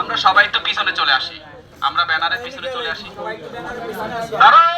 আমরা সবাই তো পিছনে চলে আসি। ব্যানারের পিছনে চলে আসি। নারায়ে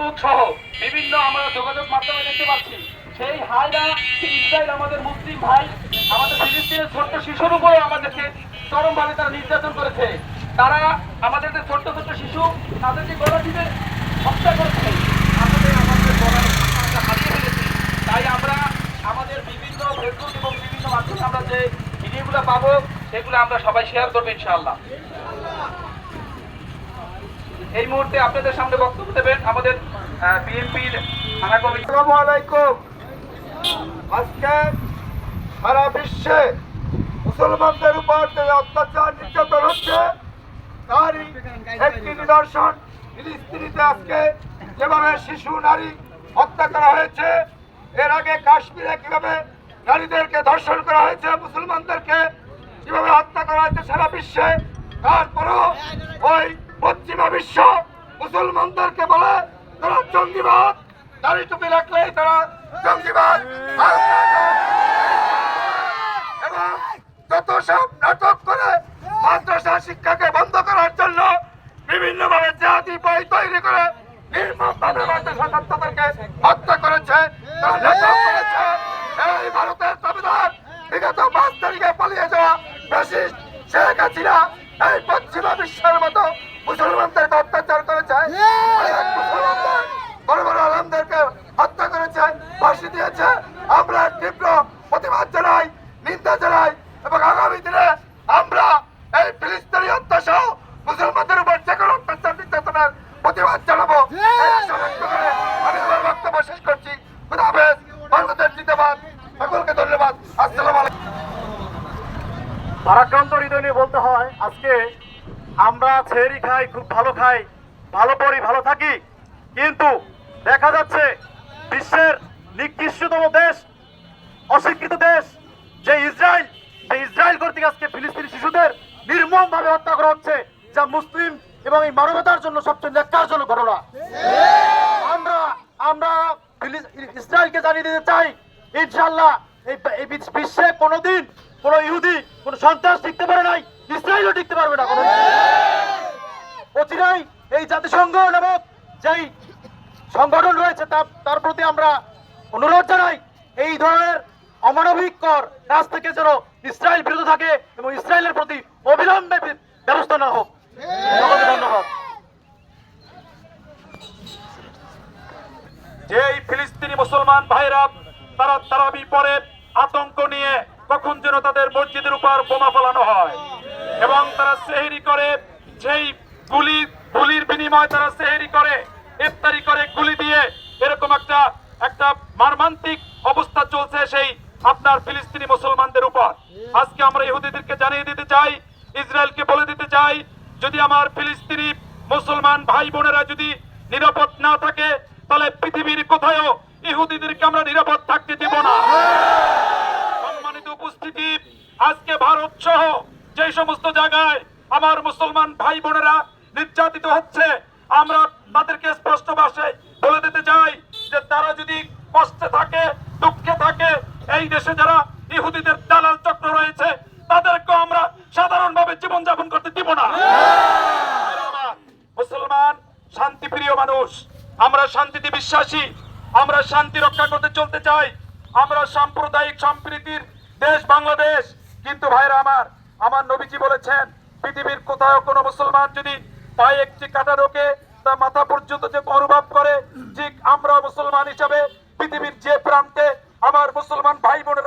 ফেসবুক সহ বিভিন্ন আমরা যোগাযোগ মাধ্যমে দেখতে পাচ্ছি। সেই হায়রা ইসরায়েল আমাদের মুসলিম ভাই, আমাদের ফিলিস্তিনের ছোট্ট শিশুর উপরে আমাদেরকে চরমভাবে তারা নির্যাতন করেছে। তারা আমাদের যে ছোট্ট ছোট্ট শিশু, তাদেরকে গলা দিতে হত্যা করেছে। আমাদের আমাদের গলার হারিয়ে ফেলেছি। তাই আমরা আমাদের বিভিন্ন ফেসবুক এবং বিভিন্ন মাধ্যমে আমরা যে ভিডিওগুলো পাবো, সেগুলো আমরা সবাই শেয়ার করব ইনশাআল্লাহ। এই মুহূর্তে আপনাদের সামনে বক্তব্য দেবেন আমাদের বিএনপির থানা কমিটি আসসালামু আলাইকুম। আজকে সারা বিশ্বে মুসলমানদের উপর যে অত্যাচার নির্যাতন হচ্ছে, তারই একটি নিদর্শন ফিলিস্তিনিতে আজকে যেভাবে শিশু, নারী হত্যা করা হয়েছে, এর আগে কাশ্মীরে কীভাবে নারীদেরকে ধর্ষণ করা হয়েছে, মুসলমানদেরকে কীভাবে হত্যা করা হয়েছে সারা বিশ্বে, তারপরও ওই পশ্চিমা বিশ্ব মুসলমানদেরকে বলে তারা জঙ্গিবাদ, দাড়ি টুপি রাখলেই তারা জঙ্গিবাদ। এবং যত সব নাটক করে মাদ্রাসা শিক্ষাকে বন্ধ করার জন্য বিভিন্ন ভাবে জাতি বই তৈরি করে নির্মম ভাবে মাদ্রাসা ছাত্রদেরকে হত্যা করেছে, তারা নাটক করেছে। এই ভারতের সংবিধান বিগত পাঁচ তারিখে পালিয়ে যাওয়া ফ্যাসিস্ট শেখ হাসিনা, এই দিয়েছে। আমরা তীব্র প্রতিবাদ জানাই, নিন্দা জানাই এবং আগামী দিনে আমরা এই ফিলিস্তিনি হত্যা মুসলমানদের উপর যে কোনো অত্যাচার নির্যাতনের প্রতিবাদ জানাব। আমি আমার বক্তব্য শেষ করছি। বাংলাদেশ জিন্দাবাদ। সকলকে ধন্যবাদ। আসসালামু আলাইকুম। হৃদয় নিয়ে বলতে হয়, আজকে আমরা ছেড়ি খাই, খুব ভালো খাই, ভালো পড়ি ভালো থাকি। কিন্তু দেখা যাচ্ছে বিশ্বের নিকৃষ্টতম দেশ, অস্বীকৃত দেশ, যে ইসরায়েল যে ইসরায়েল কর্তৃক আজকে ফিলিস্তিনি শিশুদের নির্মম ভাবে হত্যা করা হচ্ছে, যা মুসলিম এবং এই মানবতার জন্য সবচেয়ে ন্যাক্কারজনক ঘটনা। আমরা আমরা ইসরায়েলকে জানিয়ে দিতে চাই ইনশাল্লাহ এই এই বিশ- বিশ্বে কোনোদিন কোন ইহুদি, কোন সন্ত্রাস টিকতে পারে নাই, ইসরায়েলও টিকতে পারবে না কোনোদিন। অচিরাই এই জাতিসংঘ নামক যেই সংগঠন রয়েছে তার প্রতি আমরা অনুরোধ জানাই, এই ধরনের অমানবিক কর কাজ থেকে যেন ইসরায়েল বিরত থাকে এবং ইসরায়েলের প্রতি অবিলম্বে ব্যবস্থা না হোক। ধন্যবাদ। যেই ফিলিস্তিনি মুসলমান ভাইরা তারা তারাবি পরে আতঙ্ক নিয়ে কখন যেন তাদের মসজিদের উপর বোমা ফেলানো হয় এবং তারা সেহেরি করে, যেই গুলি, গুলির বিনিময়ে তারা সেহেরি করে, ইফতারি করে, গুলি দিয়ে এরকম একটা একটা মারমান্তিক অবস্থা চলছে সেই আপনার ফিলিস্তিনি মুসলমানদের উপর। আজকে আমরা ইহুদিদেরকে জানিয়ে দিতে চাই, ইসরায়েলকে বলে দিতে চাই, যদি আমার ফিলিস্তিনি মুসলমান ভাই বোনেরা যদি নিরাপদ না থাকে, তাহলে পৃথিবীর কোথাও ইহুদিদেরকে আমরা নিরাপদ থাকতে দেব না। সম্মানিত উপস্থিতি, আজকে ভারত সহ যে সমস্ত জায়গায় আমার মুসলমান ভাই বোনেরা নির্যাতিত হচ্ছে, আমরা তাদেরকে স্পষ্ট ভাষায় বলে দিতে চাই যে তারা যদি কষ্টে থাকে, দুঃখে থাকে। এই দেশে যারা ইহুদিদের দালাল চক্র রয়েছে তাদেরকে আমরা সাধারণভাবে জীবনযাপন করতে দিব না। মুসলমান, শান্তিপ্রিয় মানুষ, আমরা শান্তিতে বিশ্বাসী, আমরা শান্তি রক্ষা করতে চলতে চাই। আমরা সাম্প্রদায়িক সম্প্রীতির দেশ বাংলাদেশ। কিন্তু ভাইরা আমার আমার নবীজি বলেছেন, পৃথিবীর কোথাও কোনো মুসলমান যদি পায়ে একটি কাটা রোকে, তা মাথা পর্যন্ত যে অনুভব করে, ঠিক আমরা মুসলমান হিসাবে পৃথিবীর যে প্রান্তে আমার মুসলমান ভাই বোনেরা